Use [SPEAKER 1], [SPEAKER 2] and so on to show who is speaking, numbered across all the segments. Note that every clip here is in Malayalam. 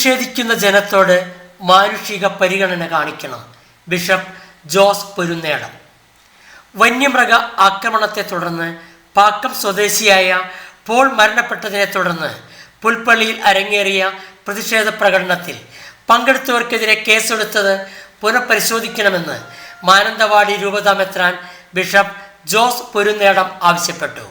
[SPEAKER 1] പ്രതിഷേധിക്കുന്ന ജനത്തോട് മാനുഷിക പരിഗണന കാണിക്കണം. ബിഷപ്പ് ജോസ് പൊരുന്നേടം. വന്യമൃഗ ആക്രമണത്തെ തുടർന്ന് പാക്കം സ്വദേശിയായ പോൾ മരണപ്പെട്ടതിനെ തുടർന്ന് പുൽപ്പള്ളിയിൽ അരങ്ങേറിയ പ്രതിഷേധ പ്രകടനത്തിൽ പങ്കെടുത്തവർക്കെതിരെ കേസെടുത്തത് പുനഃപരിശോധിക്കണമെന്ന് മാനന്തവാടി രൂപതാമെത്രാൻ ബിഷപ്പ് ജോസ് പൊരുന്നേടം ആവശ്യപ്പെട്ടു.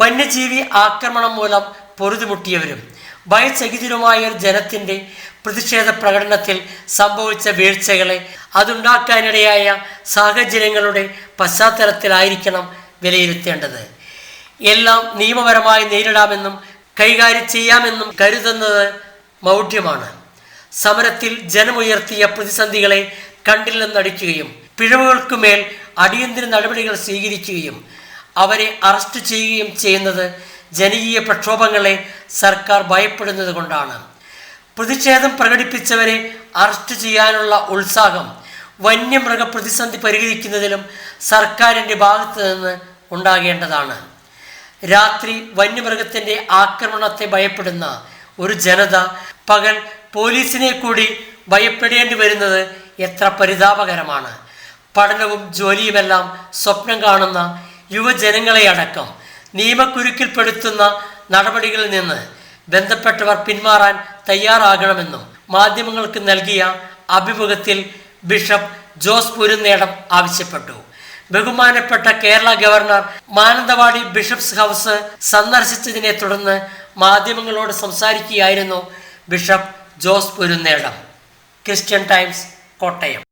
[SPEAKER 1] വന്യജീവി ആക്രമണം മൂലം പൊറുതിമുട്ടിയവരും ഭയചകിതരുമായ ഒരു ജനത്തിന്റെ പ്രതിഷേധ പ്രകടനത്തിൽ സംഭവിച്ച വീഴ്ചകളെ അതുണ്ടാക്കാനിടയായ സാഹചര്യങ്ങളുടെ പശ്ചാത്തലത്തിലായിരിക്കണം വിലയിരുത്തേണ്ടത്. എല്ലാം നിയമപരമായി നേരിടാമെന്നും കൈകാര്യം ചെയ്യാമെന്നും കരുതുന്നത് മൗഢ്യമാണ്. സമരത്തിൽ ജനമുയർത്തിയ പ്രതിസന്ധികളെ കണ്ടില്ലെന്നടിക്കുകയും പിഴവുകൾക്കുമേൽ അടിയന്തര നടപടികൾ സ്വീകരിക്കുകയും അവരെ അറസ്റ്റ് ചെയ്യുകയും ചെയ്യുന്നത് ജനകീയ പ്രക്ഷോഭങ്ങളെ സർക്കാർ ഭയപ്പെടുന്നത് കൊണ്ടാണ്. പ്രതിഷേധം പ്രകടിപ്പിച്ചവരെ അറസ്റ്റ് ചെയ്യാനുള്ള ഉത്സാഹം വന്യമൃഗ പ്രതിസന്ധി പരിഹരിക്കുന്നതിലും സർക്കാരിന്റെ ഭാഗത്ത് നിന്ന് ഉണ്ടാകേണ്ടതാണ്. രാത്രി വന്യമൃഗത്തിന്റെ ആക്രമണത്തെ ഭയപ്പെടുന്ന ഒരു ജനത പകൽ പോലീസിനെ കൂടി ഭയപ്പെടേണ്ടി വരുന്നത് എത്ര പരിതാപകരമാണ്. പഠനവും ജോലിയുമെല്ലാം സ്വപ്നം കാണുന്ന യുവജനങ്ങളെ അടക്കം. നിയമക്കുരുക്കിൽപ്പെടുത്തുന്ന നടപടികളിൽ നിന്ന് ബന്ധപ്പെട്ടവർ പിന്മാറാൻ തയ്യാറാകണമെന്നും മാധ്യമങ്ങൾക്ക് നൽകിയ അഭിമുഖത്തിൽ ബിഷപ്പ് ജോസ് പുരുന്നേടം ആവശ്യപ്പെട്ടു. ബഹുമാനപ്പെട്ട Kerala governor Mananthavady bishops house സന്ദർശിച്ചതിനെ തുടർന്ന് മാധ്യമങ്ങളോട് സംസാരിക്കുകയായിരുന്നു bishop Jose Porunnedom. Christian Times Kottayam.